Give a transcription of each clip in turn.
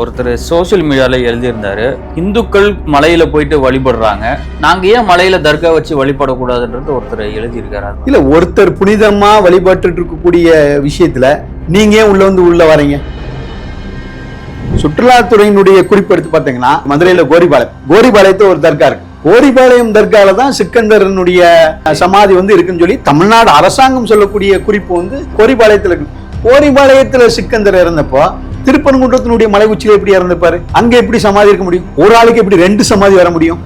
ஒருத்தர் சோசியல் மீடியால எழுதியிருந்தார். இந்துக்கள் மலையில போயிட்டு வழிபடுறாங்க. நாங்க ஏன் மலையில தர்கா வச்சு வழிபடக்கூடாதுன்றது ஒருத்தர் எழுதியிருக்காரு இல்லை ஒருத்தர் புனிதமா வழிபட்டு இருக்கக்கூடிய விஷயத்துல நீங்க ஏன் உள்ள வந்து உள்ள வரீங்க? சுற்றுலாத்துறையினுடைய குறிப்பு எடுத்து பார்த்தீங்கன்னா மதுரையில கோரிபாளையம். கோரிபாளையத்தில் ஒரு தர்கா இருக்கு. கோரிபாளையம் தர்கால தான் சிக்கந்தரனுடைய சமாதி வந்து இருக்குன்னு சொல்லி தமிழ்நாடு அரசாங்கம் சொல்லக்கூடிய குறிப்பு வந்து கோரிபாளையத்தில் இருக்கு. கோரிபாளையத்தில் சிக்கந்தர் இறந்தப்போ திருப்பரங்குன்றத்தினுடைய மலை உச்சியில எப்படி இறந்துப்பாரு அங்க எப்படி சமாதி இருக்க முடியும்? ஒரு ஆளுக்கு எப்படி ரெண்டு சமாதி வர முடியும்?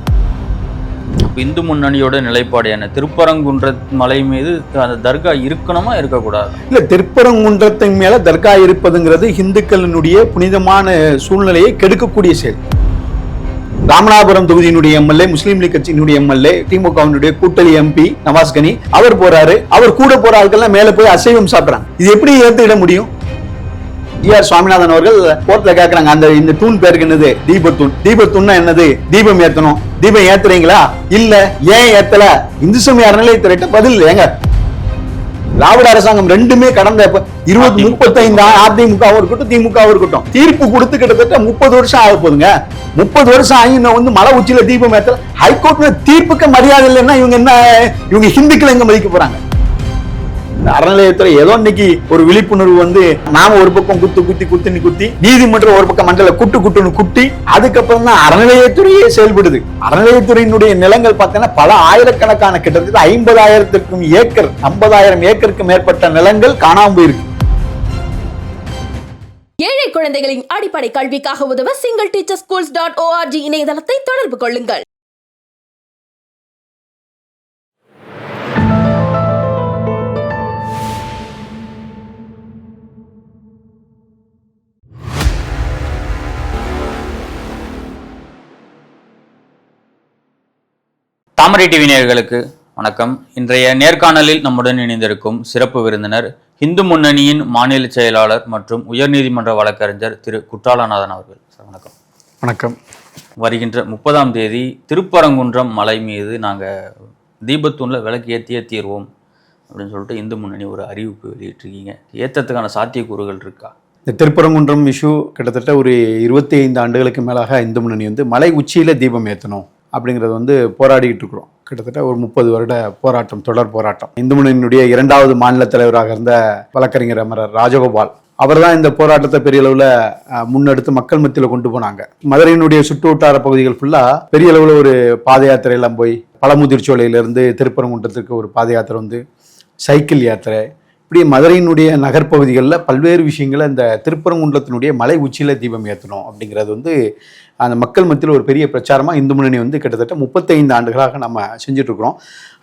இந்து முன்னணியோட நிலைப்பாடு என்ன? திருப்பரங்குன்ற மலை மீது அந்த தர்கா இருக்கணுமா இருக்கக்கூடாது? இல்ல திருப்பரங்குன்றத்தின் மேல தர்கா இருப்பதுங்கிறது இந்துக்களினுடைய புனிதமான சூழ்நிலையை கெடுக்கக்கூடிய செயல். ராமநாதபுரம் தொகுதியினுடைய எம்எல்ஏ முஸ்லீம் லீக் கட்சியினுடைய எம்எல்ஏ திமுகவினுடைய கூட்டணி எம்பி நவாஸ் கனி அவர் போறாரு. அவர் கூட போற ஆட்கள்லாம் மேல போய் அசைவம் சாப்பிடுறாங்க. இது எப்படி ஏத்துக்கிட முடியும்? ஆர் சுவாமிநாதன் அவர்கள் கோர்ட்ல கேக்குறாங்க அந்த இந்த தூண் பேருக்கு என்னது? தீபத்தூண் தீபத்தூண்னா என்னது? தீபம் ஏத்தணும். தீபம் ஏத்துறீங்களா? இல்ல ஏன் ஏத்தல? இந்து சமய அறநிலையத்துறையிட்ட பதில் ஏங்க திராவிட அரசாங்கம் ரெண்டுமே கடந்த இப்ப இருபது முப்பத்தைந்து அதிமுகவும் இருக்கட்டும் திமுகவும் இருக்கட்டும். தீர்ப்பு கொடுத்து கிட்டத்தட்ட முப்பது வருஷம் ஆக போகுதுங்க முப்பது வருஷம் ஆகி இன்னும் வந்து மலை உச்சியில தீபம் ஏத்தல. ஹைகோர்ட்ல தீர்ப்புக்கு மரியாதை இல்லைன்னா இவங்க என்ன இவங்க ஹிந்துக்கள் எங்க மதிக்க போறாங்க? அறநிலையத்துறை ஏதோ இன்னைக்கு ஒரு விழிப்புணர்வு வந்து நாம ஒரு பக்கம் குத்து குத்தி குத்துன்னு குத்தி நீதிமன்றம் ஒரு பக்கம் மண்டல குட்டு குட்டுன்னு குட்டி அதுக்கப்புறம் தான் அறநிலையத்துறையே செயல்படுது. அறநிலையத்துறையினுடைய நிலங்கள் பார்த்தீங்கன்னா பல ஆயிரக்கணக்கான கிட்டத்தட்ட ஐம்பதாயிரத்திற்கும் ஏக்கர் ஐம்பதாயிரம் ஏக்கருக்கு மேற்பட்ட நிலங்கள் காணாம போயிருக்கு ஏழை குழந்தைகளின் அடிப்படை கல்விக்காக உதவ single teacher schools dot O R G இணையதளத்தை தொடர்பு கொள்ளுங்கள். தாமரை டிவி நேயர்களுக்கு வணக்கம். இன்றைய நேர்காணலில் நம்முடன் இணைந்திருக்கும் சிறப்பு விருந்தினர் இந்து முன்னணியின் மாநில செயலாளர் மற்றும் உயர்நீதிமன்ற வழக்கறிஞர் திரு குற்றாலநாதன் அவர்கள். சார் வணக்கம். வணக்கம். வருகின்ற முப்பதாம் தேதி திருப்பரங்குன்றம் மலை மீது நாங்கள் தீபத்தூணில் விளக்கு ஏற்றியே தீர்வோம் அப்படின்னு சொல்லிட்டு இந்து முன்னணி ஒரு அறிவிப்பு வெளியிட்டிருக்கீங்க. ஏற்றத்துக்கான சாத்தியக்கூறுகள் இருக்கா? இந்த திருப்பரங்குன்றம் இஷ்யூ கிட்டத்தட்ட ஒரு இருபத்தி ஐந்து ஆண்டுகளுக்கு மேலாக இந்து முன்னணி வந்து மலை உச்சியில தீபம் ஏற்றணும் அப்படிங்கிறது வந்து போராடிக்கிட்டு இருக்கிறோம். கிட்டத்தட்ட ஒரு முப்பது வருட போராட்டம் தொடர் போராட்டம். இந்து முன்னணியினுடைய இரண்டாவது மாநில தலைவராக இருந்த வழக்கறிஞர் அமரர் ராஜகோபால். அவர் தான் இந்த போராட்டத்தை பெரிய அளவில் முன்னெடுத்து மக்கள் மத்தியில் கொண்டு போனாங்க. மதுரையினுடைய சுற்று வட்டார பகுதிகள் ஃபுல்லாக பெரிய அளவில் ஒரு பாத யாத்திரையெல்லாம் போய் பழமுதிர்ச்சோலையிலேருந்து திருப்பரங்குன்றத்துக்கு ஒரு பாத யாத்திரை வந்து சைக்கிள் யாத்திரை. இப்படி மதுரையினுடைய நகர்ப்பகுதிகளில் பல்வேறு விஷயங்களை இந்த திருப்பரங்குன்றத்தினுடைய மலை உச்சியில் தீபம் ஏற்றணும் அப்படிங்கிறது வந்து அந்த மக்கள் மத்தியில் ஒரு பெரிய பிரச்சாரமாக இந்து முன்னணி வந்து கிட்டத்தட்ட முப்பத்தைந்து ஆண்டுகளாக நம்ம செஞ்சுட்டு இருக்கிறோம்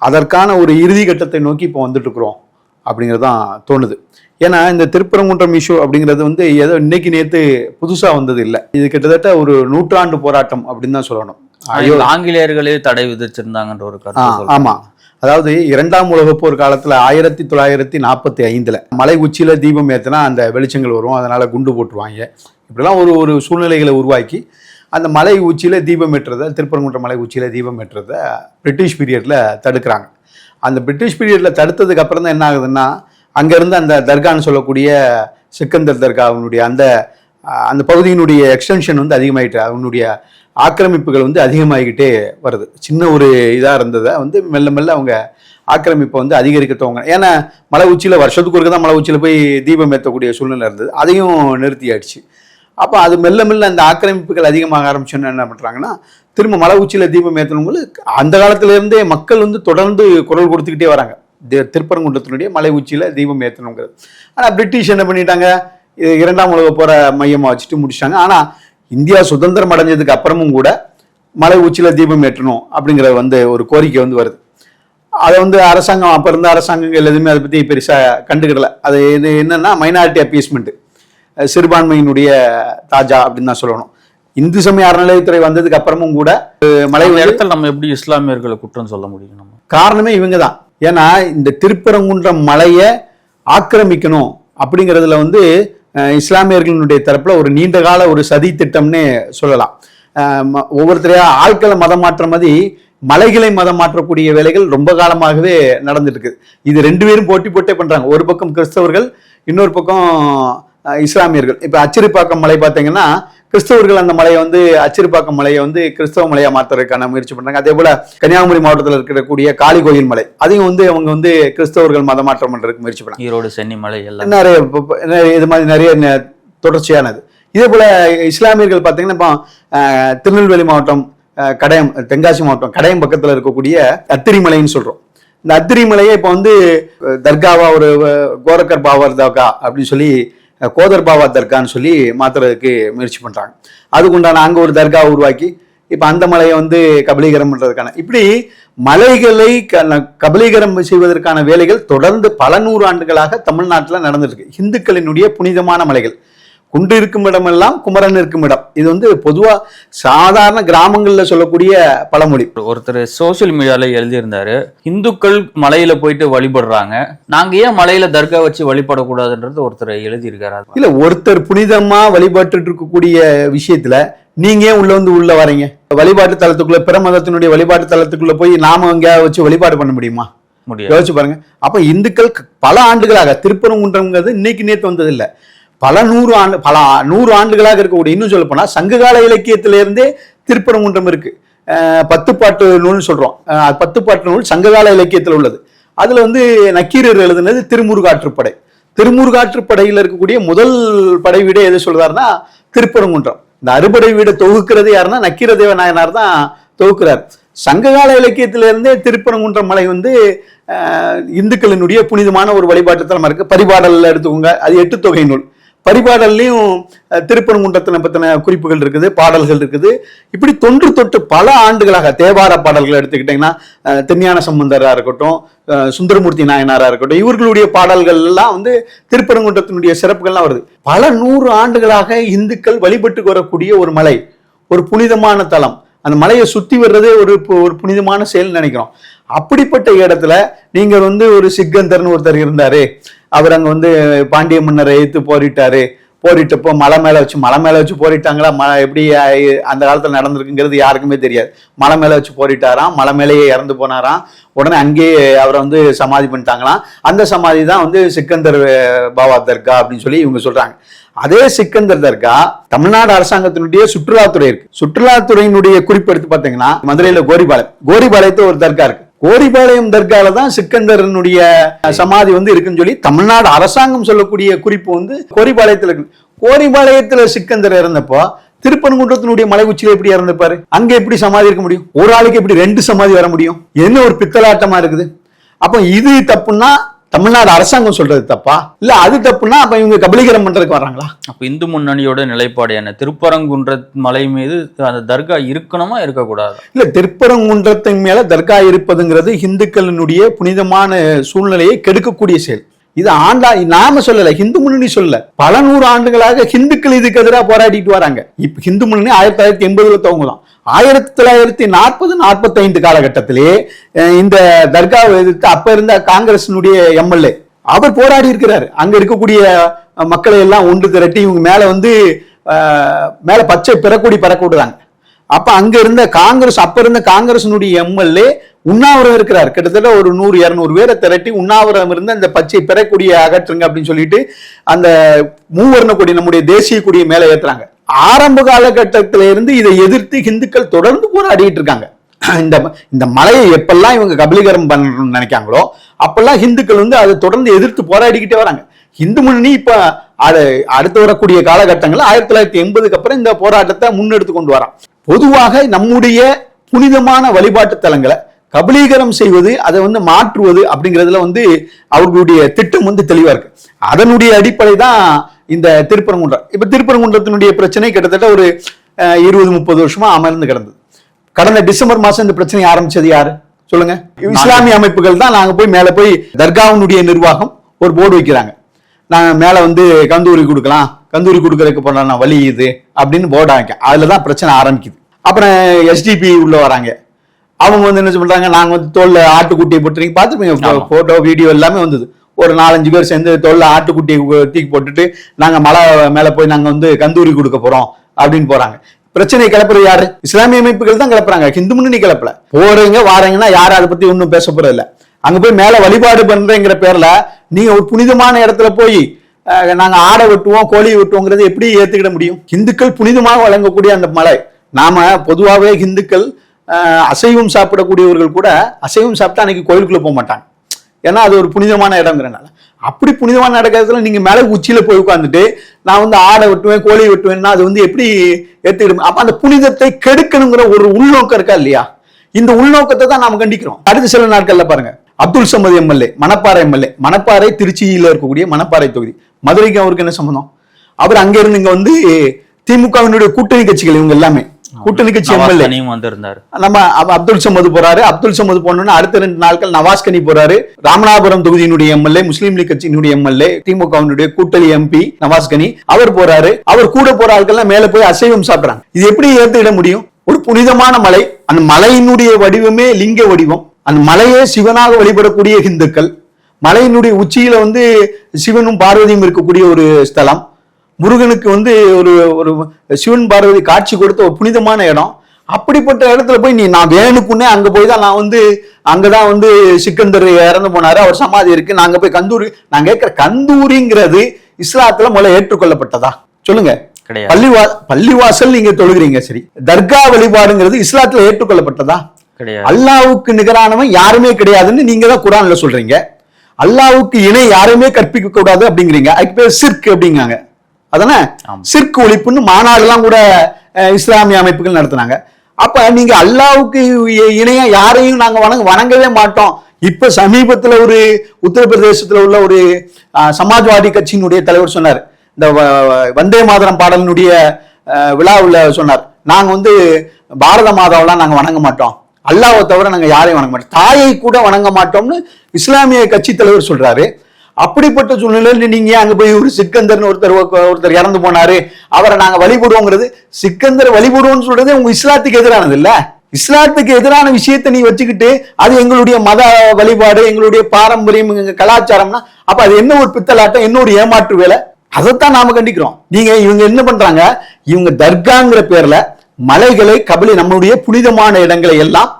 அதற்கான ஒரு இறுதி கட்டத்தை நோக்கி இப்போ வந்துட்டு இருக்கிறோம் அப்படிங்கிறது தான் தோணுது. ஏன்னா இந்த திருப்பரங்குன்றம் இஷ்யூ அப்படிங்கிறது வந்து ஏதோ இன்னைக்கு நேற்று புதுசாக வந்தது இல்லை. இது கிட்டத்தட்ட ஒரு நூற்றாண்டு போராட்டம் அப்படின்னு தான் சொல்லணும். ஐயோ. ஆங்கிலேயர்களே தடை விதிச்சிருந்தாங்கன்ற ஒரு கருத்து சொல்றாங்க. ஆமா. அதாவது இரண்டாம் உலகப் போர் காலத்துல ஆயிரத்தி தொள்ளாயிரத்தி நாற்பத்தி ஐந்துல மலை உச்சியில தீபம் ஏத்தினா அந்த வெளிச்சங்கள் வரும். அதனால குண்டு போட்டுருவாங்க. இப்படிலாம் ஒரு ஒரு சூழ்நிலைகளை உருவாக்கி அந்த மலை உச்சியில் தீபம் ஏற்றுறதை திருப்பரங்குன்ற மலை உச்சியில் தீபம் ஏற்றுறதை பிரிட்டிஷ் பீரியடில் தடுக்கிறாங்க. அந்த பிரிட்டிஷ் பீரியடில் தடுத்ததுக்கு அப்புறம் தான் என்ன ஆகுதுன்னா அங்கேருந்து அந்த தர்கான்னு சொல்லக்கூடிய சிக்கந்தர் தர்காவினுடைய அந்த அந்த பகுதியினுடைய எக்ஸ்டென்ஷன் வந்து அதிகமாகிட்டு அவனுடைய ஆக்கிரமிப்புகள் வந்து அதிகமாகிக்கிட்டே வருது. சின்ன ஒரு இதாக இருந்ததை வந்து மெல்ல மெல்ல அவங்க ஆக்கிரமிப்பை வந்து அதிகரிக்க துவங்க ஏன்னா மலை உச்சியில் வருஷத்துக்கு ஒருக்க தான் மலை உச்சியில் போய் தீபம் ஏற்றக்கூடிய சூழ்நிலை இருந்தது. அதையும் நிறுத்தியாயிடுச்சு அப்போ அது மெல்ல மெல்ல அந்த ஆக்கிரமிப்புகள் அதிகமாக ஆரம்பிச்சோன்னு என்ன பண்ணுறாங்கன்னா திரும்ப மலை உச்சியில் தீபம் ஏற்றணுங்களுக்கு அந்த காலத்திலேருந்தே மக்கள் வந்து தொடர்ந்து குரல் கொடுத்துக்கிட்டே வராங்க. திருப்பரங்குன்றத்தினுடைய மலை உச்சியில் தீபம் ஏற்றணுங்கிறது ஆனால் பிரிட்டிஷ் என்ன பண்ணிட்டாங்க? இது இரண்டாம் உலக போகிற மையமாக வச்சுட்டு முடிச்சிட்டாங்க. ஆனால் இந்தியா சுதந்திரம் அடைஞ்சதுக்கு அப்புறமும் கூட மலை உச்சியில் தீபம் ஏற்றணும் அப்படிங்கிற வந்து ஒரு கோரிக்கை வந்து வருது. அதை வந்து அரசாங்கம் அப்போ இருந்த அரசாங்கங்கள் எதுவுமே அதை பற்றி பெருசாக கண்டுக்கிடலை. அது இது என்னென்னா மைனாரிட்டி அப்பீஸ்மெண்ட்டு சிறுபான்மையினுடைய தாஜா அப்படின்னு தான் சொல்லணும். இந்து சமய அறநிலையத்துறை வந்ததுக்கு அப்புறமும் கூட மலை இடத்துல நம்ம எப்படி இஸ்லாமியர்களை குற்றம் சொல்ல முடியும் நம்ம? காரணமே இவங்க தான். ஏன்னா இந்த திருப்பரங்குன்றம் மலையை ஆக்கிரமிக்கணும் அப்படிங்கிறதுல வந்து அஹ், இஸ்லாமியர்களுடைய தரப்புல ஒரு நீண்ட கால ஒரு சதி திட்டம்னு சொல்லலாம். ஒவ்வொருத்தரையா ஆட்களை மதம் மாற்ற மாதிரி மலைகளை மதம் மாற்றக்கூடிய வேலைகள் ரொம்ப காலமாகவே நடந்துட்டு இருக்குது. இது ரெண்டு பேரும் போட்டி போட்டே பண்றாங்க. ஒரு பக்கம் கிறிஸ்தவர்கள் இன்னொரு பக்கம் இஸ்லாமியர்கள். இப்போ அச்சிறுப்பாக்கம் மலை பார்த்தீங்கன்னா கிறிஸ்தவர்கள் அந்த மலையை வந்து அச்சிறுபாக்கம் மலையை வந்து கிறிஸ்தவ மலையா மாத்துறதுக்கான முயற்சி பண்றாங்க. அதே போல கன்னியாகுமரி மாவட்டத்தில் இருக்கக்கூடிய காளி கோயில் மலை அதையும் வந்து அவங்க வந்து கிறிஸ்தவர்கள் மதமாற்றம் பண்றதுக்கு முயற்சி பண்ணாங்க ஈரோடு சென்னிமலை எல்லாம். நிறைய இது மாதிரி நிறைய தொடர்ச்சியானது. இதே போல இஸ்லாமியர்கள் பார்த்தீங்கன்னா இப்போ திருநெல்வேலி மாவட்டம் கடையம் தென்காசி மாவட்டம் கடையம் பக்கத்தில் இருக்கக்கூடிய அத்திரிமலைன்னு சொல்றோம். இந்த அத்திரிமலையை இப்போ வந்து தர்காவா ஒரு கோரக்கர் பாவர் தர்கா அப்படின்னு சொல்லி கோதர் பாவா தர்கான்னு சொல்லி மாத்துறதுக்கு முயற்சி பண்றாங்க. அதுக்குண்டான அங்க ஒரு தர்கா உருவாக்கி இப்ப அந்த மலையை வந்து கபலீகரம் பண்றதுக்கான. இப்படி மலைகளை க- கபலீகரம் செய்வதற்கான வேலைகள் தொடர்ந்து பல நூறு ஆண்டுகளாக தமிழ்நாட்டில் நடந்துட்டு இருக்கு. இந்துக்களினுடைய புனிதமான மலைகள். குண்டு இருக்கும் இடமெல்லாம் குமரன் இருக்கும் இடம். இது வந்து பொதுவா சாதாரண கிராமங்கள்ல சொல்லக்கூடிய பழமொழி. ஒருத்தர் சோஷியல் மீடியால எழுதியிருந்தாரு இந்துக்கள் மலையில போயிட்டு வழிபடுறாங்க. நாங்க ஏன் மலையில தர்கா வச்சு வழிபடக்கூடாதுன்றது ஒருத்தர் எழுதியிருக்காரு. இல்ல ஒருத்தர் புனிதமா வழிபாட்டு இருக்கக்கூடிய விஷயத்துல நீங்க ஏன் உள்ள வந்து உள்ள வரீங்க? வழிபாட்டு தலத்துக்குள்ள பிற மதத்தினுடைய வழிபாட்டு தலத்துக்குள்ள போய் நாம அங்க வச்சு வழிபாடு பண்ண முடியுமா? யோசிச்சு பாருங்க. அப்ப இந்துக்கள் பல ஆண்டுகளாக திருப்பரங்குன்றங்கிறது இன்னைக்கு நேத்து வந்தது இல்ல பல நூறு ஆண்டு பல நூறு ஆண்டுகளாக இருக்கக்கூடிய இன்னும் சொல்ல போனால் சங்ககால இலக்கியத்திலிருந்தே திருப்பரங்குன்றம் இருக்கு. அஹ் பத்து பாட்டு நூல்னு சொல்றோம். பத்துப்பாட்டு பத்து பாட்டு நூல் சங்ககால இலக்கியத்தில் உள்ளது. அதுல வந்து நக்கீரர் எழுதுனது திருமுருகாற்றுப்படை. திருமுருகாற்றுப்படையில் இருக்கக்கூடிய முதல் படை வீடே எது சொல்றாருன்னா திருப்பரங்குன்றம். இந்த அறுபடை வீடை தொகுக்கிறது யாருன்னா நக்கீரதேவ நாயனார் தான் தொகுக்கிறார். சங்ககால இலக்கியத்திலிருந்தே திருப்பரங்குன்றம் மலை வந்து இந்துக்களினுடைய புனிதமான ஒரு வழிபாட்டு தலமா இருக்கு. பரிபாடல் எடுத்துக்கோங்க. அது எட்டு தொகை நூல். பரிபாடல்லையும் அஹ், திருப்பரங்குன்றத்தினை குறிப்புகள் இருக்குது பாடல்கள் இருக்குது. இப்படி தொன்று தொட்டு பல ஆண்டுகளாக தேவார பாடல்கள் எடுத்துக்கிட்டிங்கன்னா அஹ், சம்பந்தராக இருக்கட்டும் சுந்தரமூர்த்தி நாயனாராக இருக்கட்டும் இவர்களுடைய பாடல்கள் எல்லாம் வந்து திருப்பரங்குன்றத்தினுடைய சிறப்புகள்லாம் வருது. பல நூறு ஆண்டுகளாக இந்துக்கள் வழிபட்டு வரக்கூடிய ஒரு மலை ஒரு புனிதமான தலம். அந்த மலையை சுற்றி வர்றதே ஒரு பு- ஒரு புனிதமான செயல் நினைக்கிறோம். அப்படிப்பட்ட இடத்துல நீங்கள் வந்து ஒரு சிக்கந்தர்னு ஒருத்தர் இருந்தாரு அவர் அங்கே வந்து பாண்டிய மன்னரை எதிர்த்து போரிட்டாரு. போரிட்டப்போ மலை மேலே வச்சு மலை மேலே வச்சு போரிட்டாங்களா? ம எப்படி அந்த காலத்தில் நடந்திருக்குங்கிறது யாருக்குமே தெரியாது. மலை மேலே வச்சு போரிட்டாராம் மலை மேலேயே இறந்து போனாராம். உடனே அங்கேயே அவரை வந்து சமாதி பண்ணிட்டாங்களாம். அந்த சமாதி தான் வந்து சிக்கந்தர் பாபா தர்கா அப்படின்னு சொல்லி இவங்க சொல்கிறாங்க அதே சிக்கந்தர் தர்கா தமிழ்நாடு அரசாங்கத்தினுடைய சுற்றுலாத்துறை இருக்கு. சுற்றுலாத்துறையினுடைய குறிப்பு எடுத்து பார்த்தீங்கன்னா மதுரையில் கோரிபாளையம். கோரிபாளையத்துல ஒரு தர்கா இருக்கு. கோரிபாளையம் தர்கால தான் சிக்கந்தரனுடைய சமாதி வந்து இருக்குன்னு சொல்லி தமிழ்நாடு அரசாங்கம் சொல்லக்கூடிய குறிப்பு வந்து கோரிபாளையத்துல இருக்கு. கோரிபாளையத்துல சிக்கந்தர் இறந்தப்போ திருப்பரங்குன்றத்தினுடைய மலை உச்சியில எப்படி இறந்துப்பாரு அங்க எப்படி சமாதி இருக்க முடியும்? ஒரு ஆளுக்கு எப்படி ரெண்டு சமாதி வர முடியும்? என்ன ஒரு பித்தலாட்டமா இருக்குது? அப்போ இது தப்புன்னா தமிழ்நாடு அரசாங்கம் சொல்றது தப்பா? இல்ல அது தப்புன்னா அப்ப இவங்க கபலீகரம் பண்றதுக்கு வர்றாங்களா? அப்ப இந்து முன்னணியோட நிலைப்பாடு என்ன? திருப்பரங்குன்ற மலை மீது அந்த தர்கா இருக்கணுமா இருக்கக்கூடாது? இல்ல திருப்பரங்குன்றத்தின் மேல தர்கா இருப்பதுங்கிறது இந்துக்களினுடைய புனிதமான சூழ்நிலையை கெடுக்கக்கூடிய செயல். இது ஆண்டா நாம சொல்லல ஹிந்து முன்னணி சொல்லல. பல நூறு ஆண்டுகளாக ஹிந்துக்கள் இதுக்கு எதிராக போராடிட்டு வராங்க. இப்ப ஹிந்து முன்னணி ஆயிரத்தி தொள்ளாயிரத்தி எண்பதுல துவங்குதான். ஆயிரத்தி தொள்ளாயிரத்தி நாற்பது நாற்பத்தைந்து காலகட்டத்திலே இந்த தர்காவை எதிர்த்து அப்ப இருந்த காங்கிரசினுடைய எம்எல்ஏ அவர் போராடி இருக்கிறார். அங்க இருக்கக்கூடிய மக்களை எல்லாம் ஒன்று திரட்டி இவங்க மேல வந்து மேல பச்சை பிறக்கூடி பறக்க விடுறாங்க. அப்ப அங்க இருந்த காங்கிரஸ் அப்ப இருந்த காங்கிரசினுடைய எம்எல்ஏ உண்ணாவிரம் இருக்கிறார். கிட்டத்தட்ட ஒரு நூறு இரநூறு பேரை திரட்டி உண்ணாவிரம் இருந்து அந்த பச்சை பெறக்கூடிய அகற்றுங்க அப்படின்னு சொல்லிட்டு அந்த மூவர்ண கொடி நம்முடைய தேசிய கொடியை மேல ஏத்துறாங்க. ஆரம்ப காலகட்டத்தில இருந்து இதை எதிர்த்து இந்துக்கள் தொடர்ந்து போராடிட்டு இருக்காங்க. இந்த இந்த மலையை எப்பெல்லாம் இவங்க கபலீகரம் பண்ணணும்னு நினைக்காங்களோ அப்பெல்லாம் இந்துக்கள் வந்து அதை தொடர்ந்து எதிர்த்து போராடிக்கிட்டே வராங்க. இந்து முன்னணி இப்ப அது அடுத்து வரக்கூடிய காலகட்டங்களில் ஆயிரத்தி தொள்ளாயிரத்தி எண்பதுக்கு அப்புறம் இந்த போராட்டத்தை முன்னெடுத்து கொண்டு வரான். பொதுவாக நம்முடைய புனிதமான வழிபாட்டு தலங்களை கபலீகரம் செய்வது அதை வந்து மாற்றுவது அப்படிங்கிறதுல வந்து அவர்களுடைய திட்டம் வந்து தெளிவா இருக்கு. அதனுடைய அடிப்படை தான் இந்த திருப்பரங்குன்றம். இப்ப திருப்பரங்குன்றத்தினுடைய பிரச்சனை கிட்டத்தட்ட ஒரு இருபது முப்பது வருஷமா அமர்ந்து கிடந்தது. கடந்த டிசம்பர் மாசம் இந்த பிரச்சனை ஆரம்பிச்சது யாரு? சொல்லுங்க. இஸ்லாமிய அமைப்புகள் தான் நாங்க போய் மேல போய் தர்காவினுடைய நிர்வாகம் ஒரு போர்டு வைக்கிறாங்க. நாங்க மேல வந்து கந்தூரி கொடுக்கலாம் கந்தூரி கொடுக்கறதுக்கு போன வழி இது அப்படின்னு போர்டு வைக்க அதுல தான் பிரச்சனை ஆரம்பிக்குது. அப்புறம் எஸ்டிபி உள்ள வராங்க. அவங்க வந்து என்ன பண்றாங்க நாங்க வந்து தோல்ல ஆட்டுக்குட்டியை போட்டு நீங்க பார்த்துப்பீங்க ஆமா. போட்டோ வீடியோ எல்லாமே வந்தது. ஒரு நாலஞ்சு பேர் சேர்ந்து தொல்லை ஆட்டுக்குட்டியை தூக்கி போட்டுட்டு நாங்கள் மலை மேலே போய் நாங்கள் வந்து கந்தூரி கொடுக்க போகிறோம் அப்படின்னு போறாங்க. பிரச்சனை கிளப்புறது யாரு? இஸ்லாமிய அமைப்புகள் தான் கிளப்புறாங்க. ஹிந்து முன்னணி கிளப்பல. போறீங்க வாரீங்கன்னா யாரும் அதை பத்தி ஒன்றும் பேச போறது அங்க போய் மேல வழிபாடு பண்றேங்கிற பேர்ல நீங்க ஒரு புனிதமான இடத்துல போய் நாங்க ஆடை வெட்டுவோம் கோழி வெட்டுவோங்கிறது எப்படி ஏத்துக்கிட முடியும்? இந்துக்கள் புனிதமாக வழங்கக்கூடிய அந்த மலை. நாம பொதுவாகவே இந்துக்கள் அசைவம் சாப்பிடக்கூடியவர்கள் கூட அசைவம் சாப்பிட்டா அன்னைக்கு கோயிலுக்குள்ள போக மாட்டாங்க. ஏன்னா அது ஒரு புனிதமான இடங்கிறனால அப்படி புனிதமான இடத்துல நீங்க மேல உச்சியில போய் உட்காந்துட்டு நான் வந்து ஆடை வெட்டுவேன் கோழி வெட்டுவேன்னா அது வந்து எப்படி எடுத்துக்கிடும் அப்ப அந்த புனிதத்தை கெடுக்கணுங்கிற ஒரு உள்நோக்கம் இருக்கா இல்லையா? இந்த உள்நோக்கத்தை தான் நாம கண்டிக்கிறோம். அடுத்த சில நாட்கள்ல பாருங்க. Abdul Samad MLA Manapparai MLA. Manapparai திருச்சியில இருக்கக்கூடிய மணப்பாறை தொகுதி. மதுரைக்கு அவருக்கு என்ன சம்மந்தம் அவர் அங்க இருந்து இங்க வந்து திமுகவினுடைய கூட்டணி கட்சிகள் இவங்க எல்லாமே. கூட்டணி கட்சி எம்எல்ஏ. வந்திருந்தாரு. நம்ம அப்~ அப்துல் சமது போறாரு. அப்துல் சமது போனோம்னா அடுத்த ரெண்டு நாட்கள் நவாஸ்கனி போறாரு. ராமநாதபுரம் தொகுதியினுடைய எம்எல்ஏ முஸ்லீம் லீக் கட்சியினுடைய எம்எல்ஏ திமுகவினுடைய கூட்டணி எம்பி நவாஸ்கனி அவர் போறாரு. அவர் கூட போற ஆட்கள்லாம் மேல போய் அசைவம் சாப்பிடுறாங்க. இது எப்படி ஏத்துக்கிட முடியும்? ஒரு புனிதமான மலை. அந்த மலையினுடைய வடிவமே லிங்க வடிவம். அந்த மலையே சிவனாக வழிபடக்கூடிய இந்துக்கள். மலையினுடைய உச்சியில வந்து சிவனும் பார்வதியும் இருக்கக்கூடிய ஒரு ஸ்தலம். முருகனுக்கு வந்து ஒரு ஒரு சிவன் பார்வதி காட்சி கொடுத்த ஒரு புனிதமான இடம். அப்படிப்பட்ட இடத்துல போய் நீ நான் வேணுக்குன்னே அங்க போய் தான் நான் வந்து அங்கதான் வந்து சிக்கந்தர் இறந்து போனாரு. அவர் சமாதி இருக்கு. நாங்க போய் கந்தூரி நான் கேட்கிற கந்தூரிங்கிறது இஸ்லாத்துல முதல்ல ஏற்றுக்கொள்ளப்பட்டதா? சொல்லுங்க. பள்ளிவா பள்ளிவாசல் நீங்க தொழுகிறீங்க சரி. தர்கா வழிபாடுங்கிறது இஸ்லாத்துல ஏற்றுக்கொள்ளப்பட்டதா? அல்லாவுக்கு நிகரானவன் யாருமே கிடையாதுன்னு நீங்க தான் குரான்ல சொல்றீங்க. அல்லாவுக்கு இணை யாருமே கற்பிக்க கூடாது அப்படிங்கிறீங்க. அதுக்கு பேர் சிர்க் அப்படிங்காங்க அதானே. சிர்க் ஒழிப்புன்னு மாநாடுலாம் கூட இஸ்லாமிய அமைப்புகள் நடத்துனாங்க. அப்ப நீங்க அல்லாவுக்கு இணையா யாரையும் நாங்க வணங்க வணங்கவே மாட்டோம். இப்ப சமீபத்துல ஒரு உத்தரப்பிரதேசத்துல உள்ள ஒரு அஹ், சமாஜ்வாடி கட்சியினுடைய தலைவர் சொன்னார். இந்த வந்தே மாதரம் பாடலினுடைய விழாவுல சொன்னார். நாங்க வந்து பாரத மாதாவெல்லாம் நாங்க வணங்க மாட்டோம். அல்லாவை தவிர நாங்க யாரையும் வணங்க மாட்டோம். தாயை கூட வணங்க மாட்டோம்னு இஸ்லாமிய கட்சி தலைவர் சொல்றாரு. அப்படிப்பட்ட சூழ்நிலையில நீங்க அங்க போய் ஒரு சிக்கந்தர்னு ஒருத்தர் ஒருத்தர் இறந்து போனாரு? அவரை நாங்க வழிபடுவோங்கிறது சிக்கந்தர் வழிபடுவோம்னு சொல்றது உங்க இஸ்லாத்துக்கு எதிரானது இல்ல. இஸ்லாத்துக்கு எதிரான விஷயத்தை நீ வச்சுக்கிட்டு அது எங்களுடைய மத வழிபாடு எங்களுடைய பாரம்பரியம் எங்க கலாச்சாரம்னா அப்ப அது என்ன ஒரு பித்தலாட்டம் என்ன ஒரு ஏமாற்று வேலை? அதைத்தான் நாம கண்டிக்கிறோம். நீங்க இவங்க என்ன பண்றாங்க? இவங்க தர்காங்கிற பேர்ல மலைகளை கபலி நம்மளுடைய புனிதமான இடங்களை எல்லாம்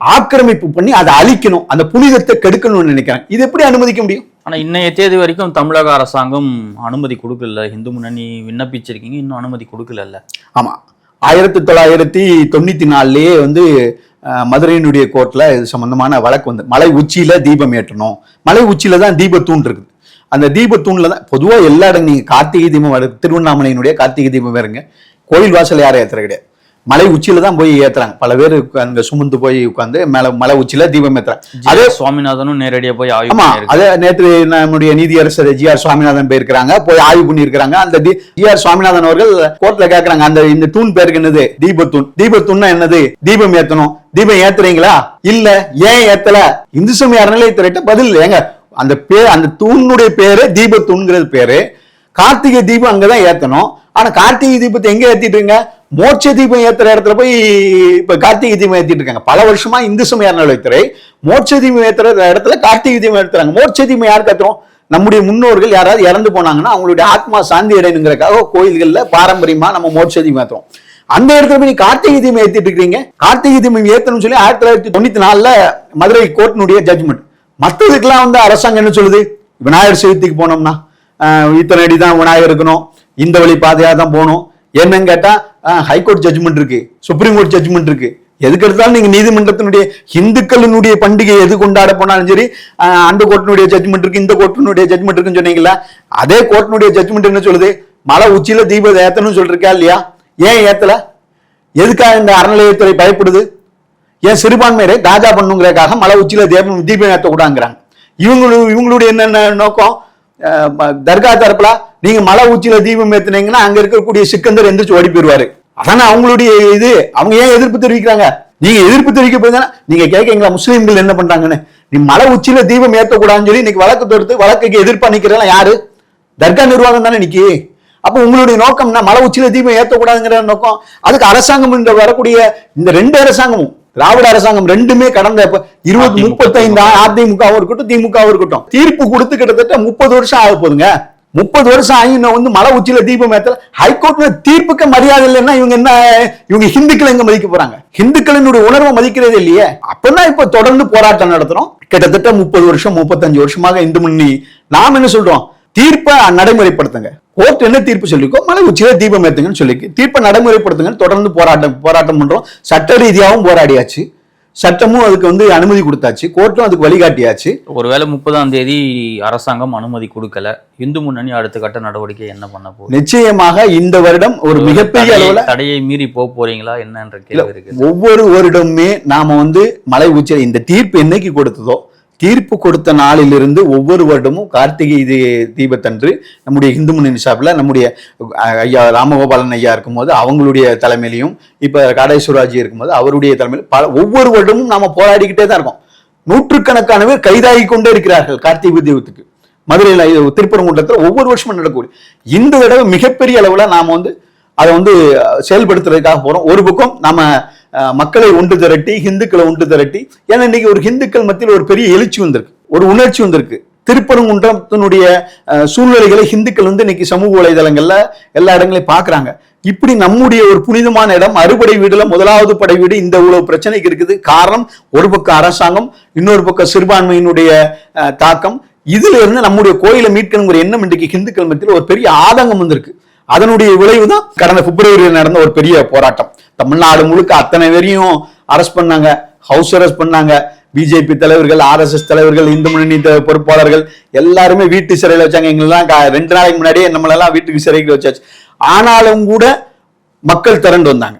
ஆக்கிரமிப்பு பண்ணி அதை அழிக்கணும். அந்த புனிதத்தை கெடுக்கணும்னு நினைக்கிறாங்க இது எப்படி அனுமதிக்க முடியும்? ஆனால் இன்னைய தேதி வரைக்கும் தமிழக அரசாங்கம் அனுமதி கொடுக்கல. இந்து முன்னணி விண்ணப்பிச்சிருக்கீங்க இன்னும் அனுமதி கொடுக்கல ஆமாம் ஆயிரத்தி தொள்ளாயிரத்தி தொண்ணூற்றி நாலுலேயே வந்து மதுரையினுடைய கோர்ட்டில் இது சம்மந்தமான வழக்கு வந்து மலை உச்சியில் தீபம் ஏற்றணும். மலை உச்சியில் தான் தீபத்தூண் இருக்குது. அந்த தீபத்தூணில் தான் பொதுவாக எல்லா இடங்களும் நீங்கள் கார்த்திகை தீபம் வர திருவண்ணாமலையினுடைய கார்த்திகை தீபம் வேறுங்க கோயில் வாசல் யாரும் ஏற்றுற கிடையாது. மலை உச்சியில தான் போய் ஏத்துறாங்க. பல பேர் அங்க சுமந்து போய் உட்கார்ந்து மேல மலை உச்சியில தீபம் ஏத்துறாங்க. அதே சுவாமிநாதனும் நேரடியா போய் ஆய்வு ஆமா அதே நேற்று நம்முடைய நீதியரசர் ஜி ஆர் சுவாமிநாதன் போயிருக்கிறாங்க போய் ஆய்வு பண்ணியிருக்கிறாங்க. அந்த ஜி ஆர் சுவாமிநாதன் அவர்கள் கோர்ட்ல கேக்குறாங்க அந்த இந்த தூண் பேருக்கு என்னது? தீபத்தூண். தீபத்தூண்னா என்னது? தீபம் ஏத்தணும். தீபம் ஏத்துறீங்களா? இல்ல ஏன் ஏத்தல? இந்து சமய அறநிலையத்துறையிட்ட பதில் ஏங்க அந்த பேர் அந்த தூணுடைய பேரு தீபத்தூண்ங்கிறது பேரு. கார்த்திகை தீபம் அங்கதான் ஏத்தணும். ஆனா கார்த்திகை தீபத்தை எங்க ஏத்திட்டு இருங்க மோட்ச தீபம் ஏத்துற இடத்துல போய் இப்ப கார்த்திகை தீபம் ஏத்திட்டு இருக்காங்க பல வருஷமா இந்து சமய நலத்துறை மோட்ச தீபம் ஏத்துற இடத்துல கார்த்திகை தீபம் ஏத்துறாங்க. மோட்ச தீபம் யார் கத்துறோம் நம்முடைய முன்னோர்கள் யாராவது இறந்து போனாங்கன்னா அவங்களுடைய ஆத்மா சாந்தி அடையணுங்கிறக்காக கோயில்கள்ல பாரம்பரியமா நம்ம மோட்ச தீபம் ஏத்துறோம். அந்த இடத்துல போய் நீ கார்த்திகை தீபம் ஏத்திட்டு இருக்கீங்க கார்த்திகை தீபம் ஏத்தணும்னு சொல்லி ஆயிரத்தி தொள்ளாயிரத்தி தொண்ணூத்தி நாலுல மதுரை கோர்ட்டினுடைய ஜட்ஜ்மெண்ட் மற்றதுக்கெல்லாம் வந்து அரசாங்கம் என்ன சொல்லுது? விநாயகர் சதுர்த்திக்கு போனோம்னா இத்தனை அடி தான் விநாயகர் இருக்கணும். இந்த வழி பாதையாக தான் போகணும். என்னன்னு கேட்டா ஹைகோர்ட் ஜட்ஜ்மெண்ட் இருக்கு சுப்ரீம் கோர்ட் ஜட்ஜ்மெண்ட் இருக்கு. எதுக்கு எடுத்தாலும் நீங்க நீதிமன்றத்தினுடைய இந்துக்களினுடைய பண்டிகை எது கொண்டாட போனாலும் சரி அந்த கோர்ட்டினுடைய ஜட்ஜ்மெண்ட் இருக்கு இந்த கோர்ட்டினுடைய ஜட்ஜ்மெண்ட் இருக்குன்னு சொன்னீங்களா அதே கோர்ட்டினுடைய ஜட்ஜ்மெண்ட் என்ன சொல்லுது? மலை உச்சியில தீபம் ஏத்தணும்னு சொல்லிருக்கா இல்லையா? ஏன் ஏத்தல? எதுக்காக இந்த அறநிலையத்துறை பயப்படுது? ஏன் சிறுபான்மையரை காஜா பண்ணுங்கிறக்காக மலை உச்சியில தீபம் தீபம் ஏற்ற கூடாங்கிறாங்க இவங்களுடைய என்னென்ன நோக்கம்? தர்கா தரப்புல நீங்க மலை உச்சியில தீபம் ஏத்துனீங்கன்னா அங்க இருக்கக்கூடிய சிக்கந்தர் எந்திரிச்சு ஓடி போயிருவாரு. அதானே அவங்களுடைய இது. அவங்க ஏன் எதிர்ப்பு தெரிவிக்கிறாங்க? நீங்க எதிர்ப்பு தெரிவிக்க போயிருந்தா நீங்க கேட்கீங்களா முஸ்லீம்கள் என்ன பண்றாங்கன்னு? நீ மலை உச்சியில தீபம் ஏத்தக்கூடாதுன்னு சொல்லி இன்னைக்கு வழக்கு தொடுத்து வழக்குக்கு எதிர்ப்பா நிக்கிறதா யாரு? தர்கா நிர்வாகம் தானே நிக்கி அப்ப உங்களுடைய நோக்கம்னா மலை உச்சியில தீபம் ஏத்தக்கூடாதுங்கிற நோக்கம் அதுக்கு அரசாங்கம் இந்த வரக்கூடிய இந்த ரெண்டு அரசாங்கமும் திராவிட அரசாங்கம் ரெண்டுமே கடந்த இருபது முப்பத்தைந்து அதிமுகவும் இருக்கட்டும் திமுகவும் இருக்கட்டும். தீர்ப்பு கொடுத்து கிட்டத்தட்ட முப்பது வருஷம் ஆக போகுதுங்க. முப்பது வருஷம் ஆகி இன்னும் வந்து மலை உச்சியில தீபம் ஏத்தல. ஹைகோர்ட்ல தீர்ப்புக்கு மரியாதை இல்லைன்னா இவங்க என்ன இவங்க ஹிந்துக்கள் எங்க மதிக்க போறாங்க? ஹிந்துக்களினுடைய உணர்வை மதிக்கிறதே இல்லையே. அப்பதான் இப்ப தொடர்ந்து போராட்டம் நடத்துறோம். கிட்டத்தட்ட முப்பது வருஷம் முப்பத்தஞ்சு வருஷமாக இந்து முன்னணி. நாம் என்ன சொல்றோம்? தீர்ப்பை நடைமுறைப்படுத்துங்க. கோர்ட் என்ன தீர்ப்பு சொல்லிக்கோ மலை உச்சியில தீபம் ஏத்துங்கன்னு சொல்லிக்கு தீர்ப்பை நடைமுறைப்படுத்துங்கன்னு தொடர்ந்து போராட்டம் போராட்டம் பண்றோம். சட்ட ரீதியாகவும் போராடியாச்சு. சட்டமும் அதுக்கு வந்து அனுமதி கொடுத்தாச்சு. கோர்ட்டும் அதுக்கு வழிகாட்டியாச்சு. ஒருவேளை முப்பதாம் தேதி அரசாங்கம் அனுமதி கொடுக்கல. இந்து முன்னணி அடுத்த கட்ட நடவடிக்கை என்ன பண்ண போகுது? நிச்சயமாக இந்த வருடம் ஒரு மிகப்பெரிய அளவுல தடையை மீறி போக போறீங்களா என்னன்ற கேள்வி இருக்கு ஒவ்வொரு வருடமுமே நாம வந்து மலை உச்சியில் இந்த தீர்ப்பு என்னைக்கு கொடுத்ததோ தீர்ப்பு கொடுத்த நாளிலிருந்து ஒவ்வொரு வருடமும் கார்த்திகை இது தீபத்தன்று நம்முடைய இந்து முன்னணி சார்பில் நம்முடைய ஐயா ராமகோபாலன் ஐயா இருக்கும்போது அவங்களுடைய தலைமையிலையும் இப்போ காடேஸ்வராஜி இருக்கும்போது அவருடைய தலைமையில் பல ஒவ்வொரு வருடமும் நாம் போராடிக்கிட்டே தான் இருக்கோம். நூற்றுக்கணக்கான பேர் கைதாகி கொண்டே இருக்கிறார்கள் கார்த்திகை தீபத்துக்கு மதுரையில் திருப்பரங்குன்றத்தில் ஒவ்வொரு வருஷமும் நடக்கக்கூடிய இந்த தடவை மிகப்பெரிய அளவில் நாம் வந்து அதை வந்து செயல்படுத்துறதுக்காக போகிறோம் ஒரு பக்கம் நம்ம மக்களை ஒன்று திரட்டி ஹிந்துக்களை ஒன்று திரட்டி. ஏன்னா இன்னைக்கு ஒரு ஹிந்துக்கள் மத்தியில் ஒரு பெரிய எழுச்சி வந்திருக்கு. ஒரு உணர்ச்சி வந்திருக்கு. திருப்பரங்குன்றத்தினுடைய சூழ்நிலைகளை ஹிந்துக்கள் வந்து இன்னைக்கு சமூக வலைதளங்கள்ல எல்லா இடங்களையும் பார்க்கறாங்க. இப்படி நம்முடைய ஒரு புனிதமான இடம் அறுபடை வீடுல முதலாவது படை வீடு இந்த இவ்வளவு பிரச்சனைக்கு இருக்குது. காரணம் ஒரு பக்கம் அரசாங்கம் இன்னொரு பக்கம் சிறுபான்மையினுடைய அஹ், தாக்கம். இதுல இருந்து நம்முடைய கோயிலை மீட்கணுங்கிற எண்ணம் இன்றைக்கு ஹிந்துக்கள் மத்தியில் ஒரு பெரிய ஆதங்கம் வந்திருக்கு. அதனுடைய விளைவு தான் கடந்த பிப்ரவரியில் நடந்த ஒரு பெரிய போராட்டம். தமிழ்நாடு முழுக்க அத்தனை பேரையும் அரெஸ்ட் பண்ணாங்க ஹவுஸ் அரெஸ்ட் பண்ணாங்க. பிஜேபி தலைவர்கள் ஆர்எஸ்எஸ் தலைவர்கள் இந்து முன்னணி பொறுப்பாளர்கள் எல்லாருமே வீட்டு சிறையில் வச்சாங்க. எங்களெல்லாம் ரெண்டு நாளைக்கு முன்னாடியே நம்மளெல்லாம் வீட்டுக்கு சிறைக்கு வச்சாச்சு. ஆனாலும் கூட மக்கள் திரண்டு வந்தாங்க.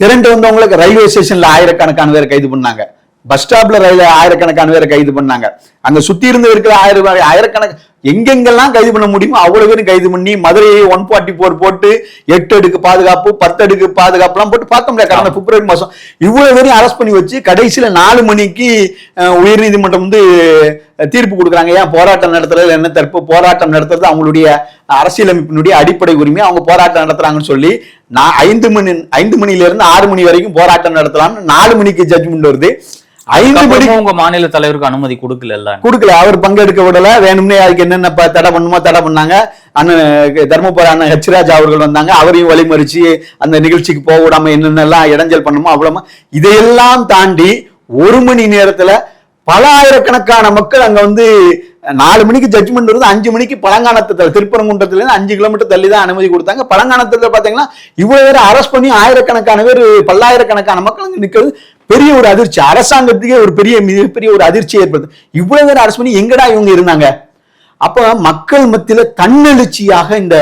திரண்டு வந்தவங்களுக்கு ரயில்வே ஸ்டேஷன்ல ஆயிரக்கணக்கான பேர் கைது பண்ணாங்க. பஸ் ஸ்டாப்ல ரயில் ஆயிரக்கணக்கான பேரை கைது பண்ணாங்க. அங்க சுத்தி இருந்து இருக்கிற ஆயிரம் ஆயிரக்கணக்கு எங்கெங்கெல்லாம் கைது பண்ண முடியுமோ அவ்வளவு பேரும் கைது பண்ணி மதுரையை ஒன் ஃபார்ட்டி போர் போட்டு எட்டு அடுக்கு பாதுகாப்பு பத்து அடுக்கு பாதுகாப்புலாம் போட்டு பார்க்க முடியாது கடந்த பிப்ரவரி மாசம். இவ்வளவு பேரும் அரெஸ்ட் பண்ணி வச்சு கடைசியில நாலு மணிக்கு உயர் உயர்நீதிமன்றம் வந்து தீர்ப்பு கொடுக்குறாங்க. ஏன் போராட்டம் நடத்துறது என்ன தற்போ போராட்டம் நடத்துறது அவங்களுடைய அரசியலமைப்பினுடைய அடிப்படை உரிமை. அவங்க போராட்டம் நடத்துறாங்கன்னு சொல்லி நான் ஐந்து மணி ஐந்து மணில இருந்து ஆறு மணி வரைக்கும் போராட்டம் நடத்தலாம்னு நாலு மணிக்கு ஜட்ஜ்மெண்ட் வருது. ஐந்து அப்புறமும் உங்க மாநில தலைவருக்கு அனுமதி கொடுக்கல கொடுக்கல. அவர் பங்கெடுக்க விடல. வேணும்னே அதுக்கு என்னென்ன தடை பண்ணுமோ தடை பண்ணாங்க. அண்ணன் தர்மபுரம் அண்ணன் ஹெச்ராஜ் அவர்கள் வந்தாங்க. அவரையும் வழிமறிச்சு அந்த நிகழ்ச்சிக்கு போக விடாம என்னென்னலாம் இடைஞ்சல் பண்ணுமோ அவ்வளவு இதையெல்லாம் தாண்டி ஒரு மணி நேரத்துல பல ஆயிரக்கணக்கான மக்கள் அங்க வந்து நாலு மணிக்கு ஜட்ஜ்மெண்ட் வருது அஞ்சு மணிக்கு பழங்கானத்துல திருப்பரங்குன்றத்துல இருந்து அஞ்சு கிலோமீட்டர் தள்ளி தான் அனுமதி கொடுத்தாங்க. பழங்கானத்துல பாத்தீங்கன்னா இவ்வளவு பேர் அரெஸ்ட் பண்ணி ஆயிரக்கணக்கான பேர் பல்லாயிரக்கணக்கான மக்கள் அங்கே நிக்கிறது பெரிய ஒரு அதிர்ச்சி. அரசாங்கத்துக்கே ஒரு பெரிய மிகப்பெரிய ஒரு அதிர்ச்சி ஏற்படுது. இவ்வளவு பேர் அரெஸ்ட் பண்ணி எங்கடா இவங்க இருந்தாங்க? அப்ப மக்கள் மத்தியில தன்னெழுச்சியாக இந்த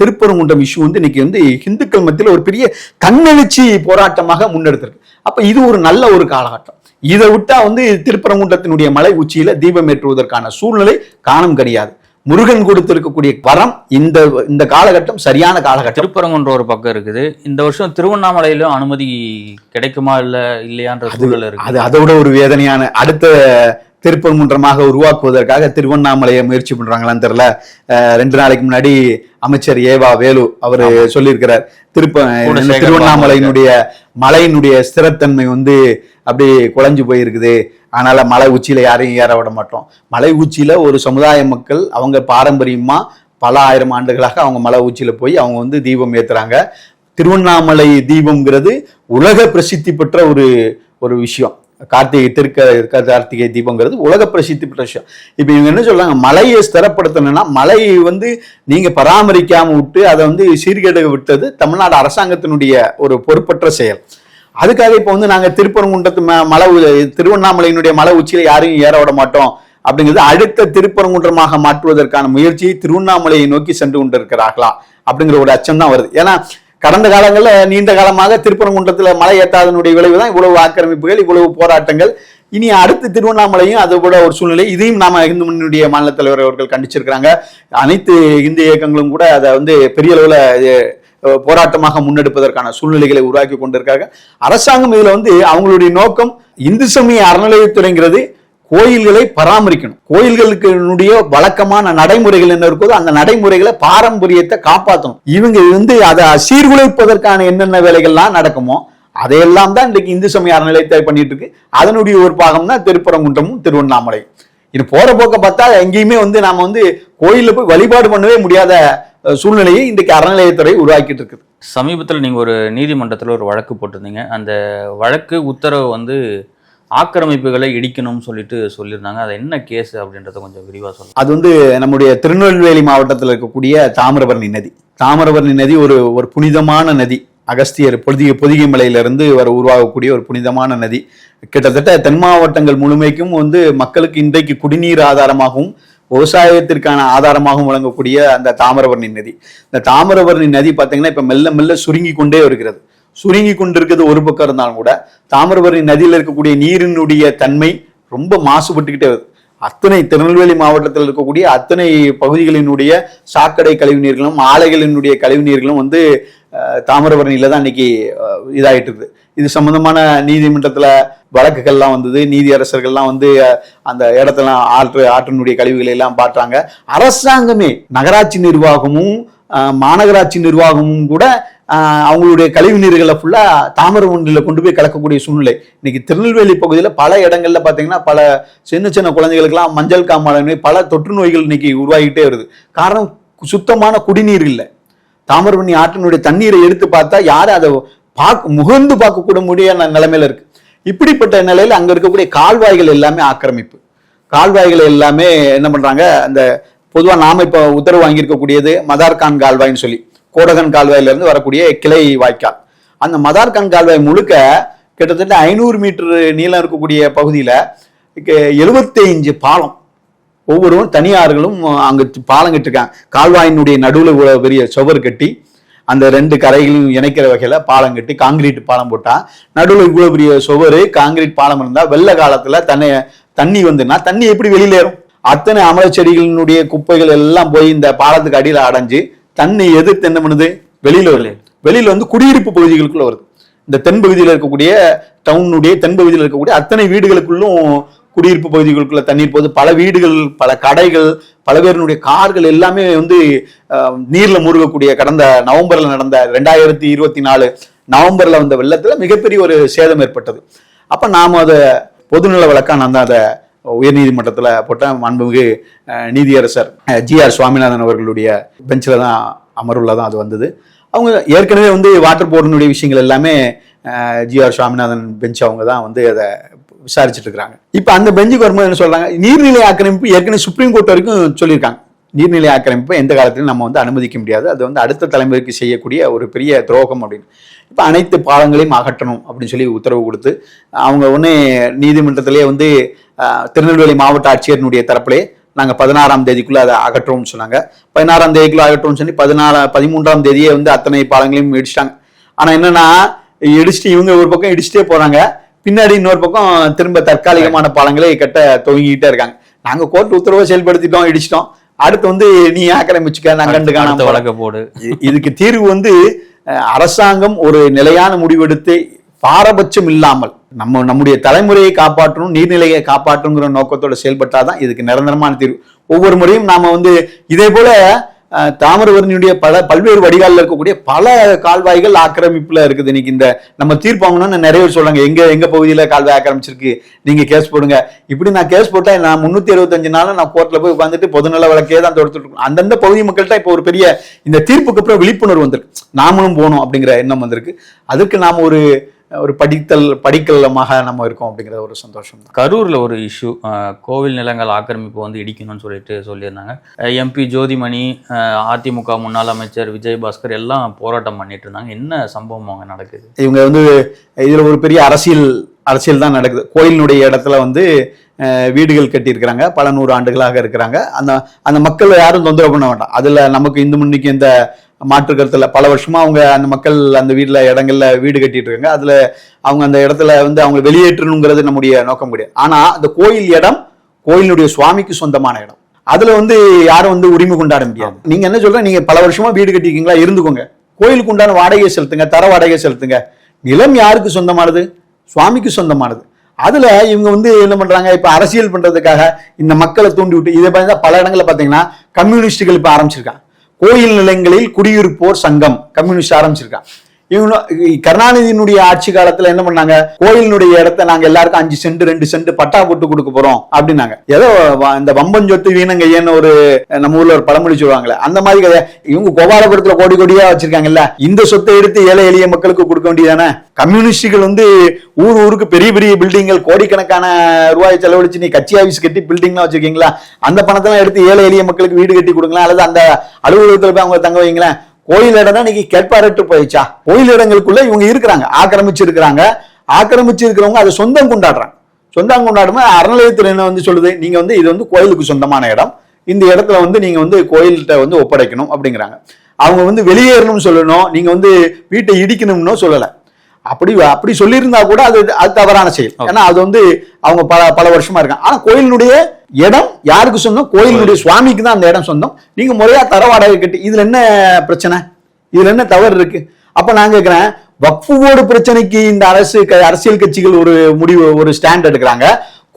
திருப்பரங்குன்றம் இஷ்யூ வந்து இன்னைக்கு வந்து இந்துக்கள் மத்தியில ஒரு பெரிய தன்னெழுச்சி போராட்டமாக முன்னெடுத்திருக்கு. அப்ப இது ஒரு நல்ல ஒரு காலகட்டம். இதை விட்டா வந்து திருப்பரங்குன்றத்தினுடைய மலை உச்சியில தீபம் ஏற்றுவதற்கான சூழ்நிலை காணும் கிடையாது. முருகன் கொடுத்திருக்கக்கூடிய வரம் இந்த இந்த காலகட்டம் சரியான காலகட்டம். திருப்பரங்குன்ற ஒரு பக்கம் இருக்குது. இந்த வருஷம் திருவண்ணாமலையிலும் அனுமதி கிடைக்குமா இல்ல இல்லையான்ற சூழல் இருக்கு. அது அதோட ஒரு வேதனையான அடுத்த திருப்பரங்குன்றமாக உருவாக்குவதற்காக திருவண்ணாமலையை முயற்சி பண்றாங்களான்னு தெரியல. ரெண்டு நாளைக்கு முன்னாடி அமைச்சர் ஏவா வேலு அவர் சொல்லியிருக்கிறார். திருப்ப திருவண்ணாமலையினுடைய மலையினுடைய ஸ்திரத்தன்மை வந்து அப்படி குலைஞ்சு போயிருக்குது. அதனால மலை உச்சியில யாரையும் ஏற விட மாட்டோம். மலை உச்சியில ஒரு சமுதாய மக்கள் அவங்க பாரம்பரியமா பல ஆயிரம் ஆண்டுகளாக அவங்க மலை உச்சியில போய் அவங்க வந்து தீபம் ஏத்துறாங்க. திருவண்ணாமலை தீபம்ங்கிறது உலக பிரசித்தி பெற்ற ஒரு ஒரு விஷயம். கார்த்திகை திருக்க கார்த்திகை தீபங்கிறது உலக பிரசித்தி பெற்ற விஷயம். இப்போ இவங்க என்ன சொல்றாங்க? மலையை ஸ்திரப்படுத்தணும்னா மலையை வந்து நீங்க பராமரிக்காம விட்டு அதை வந்து சீர்கேடு விட்டது தமிழ்நாடு அரசாங்கத்தினுடைய ஒரு பொறுப்பற்ற செயல். அதுக்காக இப்போ வந்து நாங்கள் திருப்பரங்குன்றத்து மலை திருவண்ணாமலையினுடைய மலை உச்சியில் யாரையும் ஏற விட மாட்டோம் அப்படிங்கிறது அடுத்த திருப்பரங்குன்றமாக மாற்றுவதற்கான முயற்சியை திருவண்ணாமலையை நோக்கி சென்று கொண்டிருக்கிறார்களா அப்படிங்கிற ஒரு அச்சம் தான் வருது. ஏன்னா கடந்த காலங்களில் நீண்ட காலமாக திருப்பரங்குன்றத்தில் மலை ஏற்றாதனுடைய விளைவு தான் இவ்வளவு ஆக்கிரமிப்புகள் இவ்வளவு போராட்டங்கள். இனி அடுத்து திருவண்ணாமலையும் அது கூட ஒரு சூழ்நிலை. இதையும் நாம இந்து முன்னுடைய மாநில தலைவர் அவர்கள் கண்டிச்சிருக்கிறாங்க. அனைத்து இந்து இயக்கங்களும் கூட அதை வந்து பெரிய அளவில் இது, போராட்டமாக முன்னெடுப்பதற்கான சூழ்நிலைகளை உருவாக்கி கொண்டிருக்காங்க. அரசாங்கம் இதில் வந்து அவங்களுடைய நோக்கம் இந்து சமய அறநிலையத்துறைங்கிறது. கோயில்களை பராமரிக்கணும். கோயில்களுக்கு வழக்கமான நடைமுறைகள் என்ன இருக்கோ அந்த நடைமுறைகளை பாரம்பரியத்தை காப்பாற்றணும் இவங்க வந்து அதை சீர்குலைப்பதற்கான என்னென்ன வேலைகள்லாம் நடக்குமோ அதையெல்லாம் தான் இன்றைக்கு இந்து சமய அறநிலையத்தை பண்ணிட்டு இருக்கு. அதனுடைய ஒரு பாகம் தான் திருப்பரங்குன்றமும் திருவண்ணாமலை. இது போற போக்க பார்த்தா எங்கேயுமே வந்து நாம வந்து கோயிலில் போய் வழிபாடு பண்ணவே முடியாத சூழ்நிலையை இன்றைக்கு அறநிலையத்துறை உருவாக்கிட்டு இருக்குது. சமீபத்தில் நீங்கள் ஒரு நீதிமன்றத்தில் ஒரு வழக்கு போட்டிருந்தீங்க. அந்த வழக்கு உத்தரவு வந்து ஆக்கிரமிப்புகளை இடிக்கணும்னு சொல்லிட்டு சொல்லியிருந்தாங்க. அது என்ன கேஸ் அப்படின்றத கொஞ்சம் விரிவாக சொல்லுங்க. அது வந்து நம்முடைய திருநெல்வேலி மாவட்டத்தில் இருக்கக்கூடிய தாமிரபரணி நதி. தாமிரபரணி நதி ஒரு ஒரு புனிதமான நதி. அகஸ்தியர் பொதிகை பொதிகை மலையிலிருந்து வர உருவாகக்கூடிய ஒரு புனிதமான நதி. கிட்டத்தட்ட தென் மாவட்டங்கள் முழுமைக்கும் வந்து மக்களுக்கு இன்றைக்கு குடிநீர் ஆதாரமாகவும் விவசாயத்திற்கான ஆதாரமாகவும் வழங்கக்கூடிய அந்த தாமிரபரணி நதி. இந்த தாமிரபரணி நதி பார்த்தீங்கன்னா இப்போ மெல்ல மெல்ல சுருங்கி கொண்டே வருகிறது. சுருங்கி கொண்டிருக்கிறது ஒரு பக்கம் இருந்தாலும் கூட தாமிரபரணி நதியில் இருக்கக்கூடிய நீரினுடைய தன்மை ரொம்ப மாசுபட்டுக்கிட்டே வருது. அத்தனை திருநெல்வேலி மாவட்டத்தில் இருக்கக்கூடிய அத்தனை பகுதிகளினுடைய சாக்கடை கழிவு நீர்களும் ஆலைகளினுடைய கழிவு நீர்களும் வந்து அஹ், தாமிரபரணியில தான் இன்னைக்கு இதாகிட்டு இருக்குது. இது சம்பந்தமான நீதிமன்றத்தில் வழக்குகள்லாம் வந்தது நீதியரசர்கள்லாம் வந்து அந்த இடத்தெல்லாம் ஆற்று ஆற்றினுடைய கழிவுகளை எல்லாம் பார்த்தாங்க. அரசாங்கமே நகராட்சி நிர்வாகமும் மாநகராட்சி நிர்வாகமும் கூட அவங்களுடைய கழிவு நீர்களை ஃபுல்லா ஒன்றில் கொண்டு போய் கலக்கக்கூடிய சூழ்நிலை. இன்னைக்கு திருநெல்வேலி பகுதியில் பல இடங்கள்ல பாத்தீங்கன்னா பல சின்ன சின்ன குழந்தைகளுக்கெல்லாம் மஞ்சள் காமாலை நோய் பல தொற்று நோய்கள் இன்னைக்கு உருவாகிட்டே வருது. காரணம் சுத்தமான குடிநீர் இல்லை. தாமிரபரணி ஆற்றினுடைய தண்ணீரை எடுத்து பார்த்தா யாரும் அதை பார்க்க முகந்து பார்க்கக்கூட முடியாத நிலைமையில இருக்கு. இப்படிப்பட்ட நிலையில் அங்கே இருக்கக்கூடிய கால்வாய்கள் எல்லாமே ஆக்கிரமிப்பு. கால்வாய்கள் எல்லாமே என்ன பண்றாங்க அந்த பொதுவாக நாம இப்போ உத்தரவு வாங்கியிருக்கக்கூடியது மதார்கான் கால்வாய்ன்னு சொல்லி. கோடகன் கால்வாயிலிருந்து வரக்கூடிய கிளை வாய்க்கால். அந்த மதார்கான் கால்வாய் முழுக்க கிட்டத்தட்ட ஐநூறு மீட்டர் நீளம் இருக்கக்கூடிய பகுதியில் எழுபத்தைஞ்சு பாலம். ஒவ்வொருவரும் தனியார்களும் அங்கே பாலம் கட்டிருக்காங்க. கால்வாயினுடைய நடுவில் இவ்வளோ பெரிய சுவர் கட்டி அந்த ரெண்டு கரைகளையும் இணைக்கிற வகையில் பாலம் கட்டி காங்கிரீட் பாலம் போட்டால் நடுவில் இவ்வளோ பெரிய சுவர் காங்கிரீட் பாலம் இருந்தால் வெள்ள காலத்தில் தண்ணி தண்ணி வந்துன்னா தண்ணி எப்படி வெளியிலேறும் அத்தனை அமல செடிகளினுடைய குப்பைகள் எல்லாம் போய் இந்த பாலத்துக்கு அடியில் அடைஞ்சு தண்ணி எதிர்த்து என்ன பண்ணுது? வெளியில வருது. வெளியில வந்து குடியிருப்பு பகுதிகளுக்குள்ள வருது. இந்த தென் பகுதியில் இருக்கக்கூடிய டவுனுடைய தென் பகுதியில் இருக்கக்கூடிய அத்தனை வீடுகளுக்குள்ளும் குடியிருப்பு பகுதிகளுக்குள்ள தண்ணீர் போகுது. பல வீடுகள் பல கடைகள் பல பேருடைய கார்கள் எல்லாமே வந்து நீர்ல மூழ்கக்கூடிய கடந்த நவம்பர்ல நடந்த ரெண்டாயிரத்தி இருபத்தி நாலு நவம்பர்ல வந்த வெள்ளத்துல மிகப்பெரிய ஒரு சேதம் ஏற்பட்டது. அப்ப நாம அதை பொதுநல வழக்கா நான் அதை உயர்நீதிமன்றத்தில் போட்ட மாண்புமிகு நீதியரசர் ஜி ஆர் சுவாமிநாதன் அவர்களுடைய பெஞ்சில் தான் அமர்வில் தான் அது வந்தது. அவங்க ஏற்கனவே வந்து வாட்டர் போர்டினுடைய விஷயங்கள் எல்லாமே ஜி ஆர் சுவாமிநாதன் பெஞ்ச் அவங்க தான் வந்து அதை விசாரிச்சுட்டு இருக்கிறாங்க. இப்போ அந்த பெஞ்சுக்கு வரும்போது என்ன சொல்கிறாங்க நீர்நிலை ஆக்கிரமிப்பு ஏற்கனவே சுப்ரீம் கோர்ட் வரைக்கும் சொல்லியிருக்காங்க. நீர்நிலை ஆக்கிரமிப்பை எந்த காலத்திலும் நம்ம வந்து அனுமதிக்க முடியாது. அது வந்து அடுத்த தலைமுறைக்கு செய்யக்கூடிய ஒரு பெரிய துரோகம் அப்படின்னு. இப்போ அனைத்து பாலங்களையும் அகற்றணும் அப்படின்னு சொல்லி உத்தரவு கொடுத்து அவங்க ஒன்று நீதிமன்றத்திலே வந்து திருநெல்வேலி மாவட்ட ஆட்சியரினுடைய தரப்பிலே நாங்கள் பதினாறாம் தேதிக்குள்ள அதை அகற்றுவோம்னு சொன்னாங்க. பதினாறாம் தேதிக்குள்ள அகற்றுவோம்னு சொல்லி பதினாறு பதிமூன்றாம் தேதியே வந்து அத்தனை பாலங்களையும் இடிச்சிட்டாங்க. ஆனால் என்னன்னா இடிச்சுட்டு இவங்க ஒரு பக்கம் இடிச்சுட்டே போறாங்க. பின்னாடி இன்னொரு பக்கம் திரும்ப தற்காலிகமான பாலங்களை கட்ட துவங்கிக்கிட்டே இருக்காங்க. நாங்க கோர்ட் உத்தரவை செயல்படுத்திட்டோம் இடிச்சிட்டோம். அடுத்து வந்து நீ ஆக்கிரமிச்சுக்க நான் கண்டு காணாம வழக்க போடு. இதுக்கு தீர்வு வந்து அரசாங்கம் ஒரு நிலையான முடிவெடுத்து பாரபட்சம் இல்லாமல் நம்ம நம்முடைய தலைமுறையை காப்பாற்றணும் நீர்நிலையை காப்பாற்றணுங்கிற நோக்கத்தோட செயல்பட்டாதான் இதுக்கு நிரந்தரமான தீர்வு. ஒவ்வொரு முறையும் நாம வந்து இதே போல அஹ், பல பல்வேறு வடிகாலில் இருக்கக்கூடிய பல கால்வாய்கள் ஆக்கிரமிப்புல இருக்குது. இன்னைக்கு இந்த நம்ம தீர்ப்பு நிறைய பேர் சொல்றாங்க. எங்க எங்க பகுதியில கால்வாய் ஆக்கிரமிச்சிருக்கு? நீங்க கேஸ் போடுங்க. இப்படி நான் கேஸ் போட்டா நான் முன்னூத்தி எழுபத்தஞ்சு நாள் நான் கோர்ட்ல போய் உட்காந்துட்டு பொதுநல வழக்கே தான் தொடுத்துட்டு இருக்கோம். அந்தந்த பகுதி மக்கள்கிட்ட இப்போ ஒரு பெரிய இந்த தீர்ப்புக்கு அப்புறம் விழிப்புணர்வு வந்திருக்கு. நாமளும் போகணும் அப்படிங்கிற எண்ணம் வந்திருக்கு. அதுக்கு நாம ஒரு ஒரு படித்தல் படிக்கலமாக நம்ம இருக்கோம் அப்படிங்கிற ஒரு சந்தோஷம் கரூர்ல ஒரு இஷ்யூ கோவில் நிலங்கள் ஆக்கிரமிப்பு வந்து இடிக்கணும்னு சொல்லிட்டு சொல்லியிருந்தாங்க. எம்பி ஜோதிமணி அதிமுக முன்னாள் அமைச்சர் விஜயபாஸ்கர் எல்லாம் போராட்டம் பண்ணிட்டு இருந்தாங்க. என்ன சம்பவம் அங்க நடக்குது? இவங்க வந்து இதுல ஒரு பெரிய அரசியல் அரசியல் தான் நடக்குது. கோயிலினுடைய இடத்துல வந்து வீடுகள் கட்டியிருக்கிறாங்க. பல நூறு ஆண்டுகளாக இருக்கிறாங்க. அந்த அந்த மக்களை யாரும் தொந்தரவு பண்ண வேண்டாம். அதுல நமக்கு இந்து முன்னிக்கு இந்த மாற்று கருத்துல. பல வருஷமா அவங்க அந்த மக்கள் அந்த வீட்டுல இடங்கள்ல வீடு கட்டிட்டு இருக்காங்க. அதுல அவங்க அந்த இடத்துல வந்து அவங்க வெளியேற்றணுங்கிறது நம்முடைய நோக்கம் கிடையாது. ஆனா அந்த கோயில் இடம் கோயிலுடைய சுவாமிக்கு சொந்தமான இடம். அதுல வந்து யாரும் வந்து உரிமை கொண்டாட முடியாது. நீங்க என்ன சொல்ற? நீங்க பல வருஷமா வீடு கட்டிருக்கீங்களா இருந்துக்கோங்க. கோயிலுக்கு உண்டான வாடகையை செலுத்துங்க தர வாடகையை செலுத்துங்க. நிலம் யாருக்கு சொந்தமானது? சுவாமிக்கு சொந்தமானது. அதுல இவங்க வந்து என்ன பண்றாங்க? இப்ப அரசியல் பண்றதுக்காக இந்த மக்களை தூண்டி விட்டு இதை பார்த்தா பல இடங்கள்ல பாத்தீங்கன்னா கம்யூனிஸ்டுகள் இப்ப ஆரம்பிச்சிருக்காங்க. கோயில் நிலையங்களில் குடியிருப்போர் சங்கம் கம்யூனிஸ்ட் ஆரம்பிச்சிருக்கான் இவங்க கருணாநிதியினுடைய ஆட்சி காலத்துல என்ன பண்ணாங்க? கோயிலினுடைய இடத்த நாங்க எல்லாருக்கும் அஞ்சு சென்ட் ரெண்டு சென்ட் பட்டா போட்டு கொடுக்க போறோம் அப்படின்னாங்க. ஏதோ வ- இந்த வம்பன் சொத்து வீணங்கையன்னு ஒரு நம்ம ஊர்ல ஒரு பழமொழி சொல்லுவாங்களே அந்த மாதிரி கதை. இவங்க கோபாலபுரத்துல கோடி கோடியா வச்சிருக்காங்கல்ல இந்த சொத்தை எடுத்து ஏழை எளிய மக்களுக்கு கொடுக்க வேண்டியதானே? கம்யூனிஸ்டுகள் வந்து ஊர் ஊருக்கு பெரிய பெரிய பில்டிங்கள் கோடிக்கணக்கான ரூபாய் செலவழிச்சு நீ கட்சி ஆபீஸ் கட்டி பில்டிங்லாம் வச்சிருக்கீங்களா? அந்த பணத்தெல்லாம் எடுத்து ஏழை எளிய மக்களுக்கு வீடு கட்டி கொடுங்களேன் அல்லது அந்த அலுவலகத்தில் போய் அவங்க தங்க வைங்களேன். கோயில் இடம் தான் இன்னைக்கு கேட்பாரட்டு போயிடுச்சா? கோயில் இடங்களுக்குள்ள இவங்க இருக்கிறாங்க. ஆக்கிரமிச்சு இருக்கிறாங்க ஆக்கிரமிச்சு இருக்கிறவங்க அதை சொந்தம் கொண்டாடுறாங்க. சொந்தம் கொண்டாடும்போது அறநிலையத்துறை என்ன வந்து சொல்லுது நீங்க வந்து இது வந்து கோயிலுக்கு சொந்தமான இடம். இந்த இடத்துல வந்து நீங்க வந்து கோயில்கிட்ட வந்து ஒப்படைக்கணும் அப்படிங்கிறாங்க. அவங்க வந்து வெளியேறணும்னு சொல்லணும். நீங்க வந்து வீட்டை இடிக்கணும்னு சொல்லல. அப்படி அப்படி சொல்லியிருந்தா கூட அது அது தவறான செயல். ஏன்னா அது வந்து அவங்க பல பல வருஷமா இருக்காங்க. ஆனா கோயிலினுடைய இடம் யாருக்கு சொந்தம்? கோயிலினுடைய சுவாமிக்கு தான் அந்த இடம் சொந்தம். நீங்க முறையா தர வாடகை கட்டி இதுல என்ன பிரச்சனை? இதுல என்ன தவறு இருக்கு? அப்ப நான் கேட்கிறேன் வக்ஃபு போர்டு பிரச்சனைக்கு இந்த அரசு அரசியல் கட்சிகள் ஒரு முடிவு ஒரு ஸ்டாண்ட் எடுக்கிறாங்க.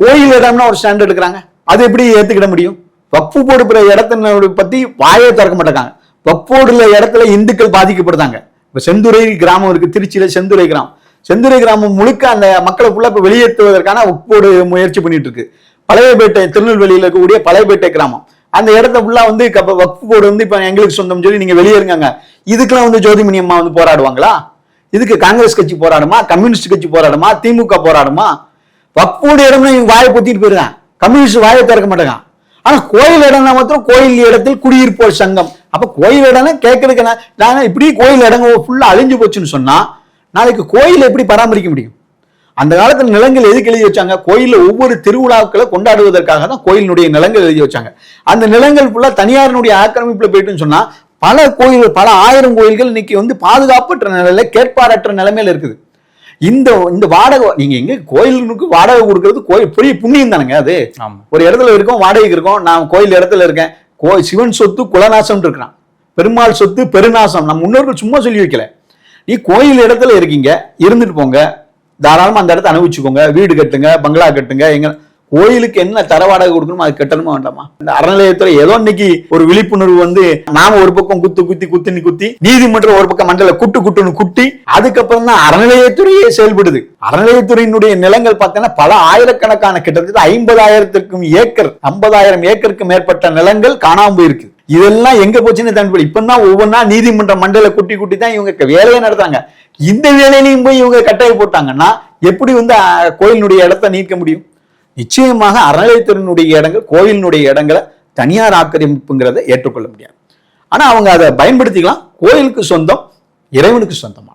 கோயில் இடம்னா ஒரு ஸ்டாண்ட் எடுக்கிறாங்க. அது எப்படி ஏத்துக்கிட முடியும்? வக்ஃபு போர்டு பிற இடத்தின பத்தி வாயே திறக்க மாட்டாங்க வக்ஃபு போர்டுல இடத்துல இந்துக்கள் பாதிக்கப்படுதாங்க. இப்ப செந்துறை கிராமம் இருக்கு திருச்சியில செந்துறை கிராமம். செந்துறை கிராமம் முழுக்க அந்த மக்களை ஃபுல்லா இப்ப வெளியேற்றுவதற்கான வக்ஃபு போர்டு முயற்சி பண்ணிட்டு இருக்கு. பழையபேட்டை திருநெல்வேலியில் இருக்கக்கூடிய பழையபேட்டை கிராமம். அந்த இடத்த ஃபுல்லா வந்து இப்ப வக்ஃபு போர்டு வந்து இப்போ எங்களுக்கு சொந்தம் சொல்லி நீங்க வெளியேறுங்க இதுக்கெல்லாம் வந்து ஜோதிமணி அம்மா வந்து போராடுவாங்களா? இதுக்கு காங்கிரஸ் கட்சி போராடுமா? கம்யூனிஸ்ட் கட்சி போராடுமா? திமுக போராடுமா? வக்ஃபோடு இடம்னா இவங்க வாயை பொத்திட்டு போயிருக்கான் கம்யூனிஸ்ட் வாயை திறக்க மாட்டேங்க. ஆனா கோயில் இடம்னா மாத்திரம் கோயில் இடத்தில் குடியிருப்போர் சங்கம். அப்ப கோயில் இடம்னா கேட்கறதுக்கு நான் நான் இப்படி கோயில் இடங்க ஃபுல்லா அழிஞ்சு போச்சுன்னு சொன்னா நாளைக்கு கோயில் எப்படி பராமரிக்க முடியும்? அந்த காலத்துல நிலங்கள் எதுக்கு எழுதி வச்சாங்க? கோயில்ல ஒவ்வொரு திருவிழாக்களை கொண்டாடுவதற்காக தான் கோயிலினுடைய நிலங்கள் எழுதி வச்சாங்க. அந்த நிலங்கள் ஃபுல்லா தனியாரினுடைய ஆக்கிரமிப்புல போயிட்டுன்னு சொன்னா பல கோயில்கள் பல ஆயிரம் கோயில்கள் இன்னைக்கு வந்து பாதுகாப்பற்ற நிலையில கேட்பாரற்ற நிலைமையில இருக்குது. இந்த இந்த வாடகை நீங்க எங்க கோயிலுக்கு வாடகை கொடுக்கறது கோயில் பெரிய புண்ணியம் தானுங்க அது? ஒரு இடத்துல இருக்கோம் வாடகைக்கு இருக்கோம் நான் கோயில் இடத்துல இருக்கேன். கோ சிவன் சொத்து குலநாசம் இருக்கிறான். பெருமாள் சொத்து பெருநாசம். நம்ம முன்னோர்கள் சும்மா சொல்லி வைக்கல. நீ கோயில் இடத்துல இருக்கீங்க இருந்துட்டு போங்க. தாராளமாக அந்த இடத்த அனுபவிச்சுக்கோங்க. வீடு கட்டுங்க பங்களா கட்டுங்க எங்க கோயிலுக்கு என்ன தர வாடகை கொடுக்கணுமோ அது கட்டணுமா வேண்டாமா இந்த அறநிலையத்துறை ஏதோ இன்னைக்கு ஒரு விழிப்புணர்வு வந்து நாம ஒரு பக்கம் குத்து குத்தி குத்துன்னு குத்தி நீதிமன்றம் ஒரு பக்கம் மண்டல குட்டு குட்டுன்னு குட்டி அதுக்கப்புறம் தான் அறநிலையத்துறையே செயல்படுது. அறநிலையத்துறையினுடைய நிலங்கள் பார்த்தீங்கன்னா பல ஆயிரக்கணக்கான கிட்டத்தட்ட ஐம்பதாயிரத்திற்கும் ஏக்கர் ஐம்பதாயிரம் ஏக்கருக்கு மேற்பட்ட நிலங்கள் காணாம போயிருக்கு. இதெல்லாம் எங்க போச்சுன்னு தன்படி இப்பதான் ஒவ்வொன்றா நீதிமன்ற மண்டல குட்டி குட்டி தான் இவங்க வேலையை நடத்தாங்க இந்த வேலையிலையும் போய் இவங்க கட்டாய போட்டாங்கன்னா எப்படி வந்து கோயிலினுடைய இடத்த நீக்க முடியும்? நிச்சயமாக அறநிலையத்தினுடைய இடங்கள் கோயிலினுடைய இடங்களை தனியார் ஆக்கிரமிப்புங்கிறத ஏற்றுக்கொள்ள முடியாது. ஆனா அவங்க அதை பயன்படுத்திக்கலாம். கோயிலுக்கு சொந்தம் இறைவனுக்கு சொந்தமா?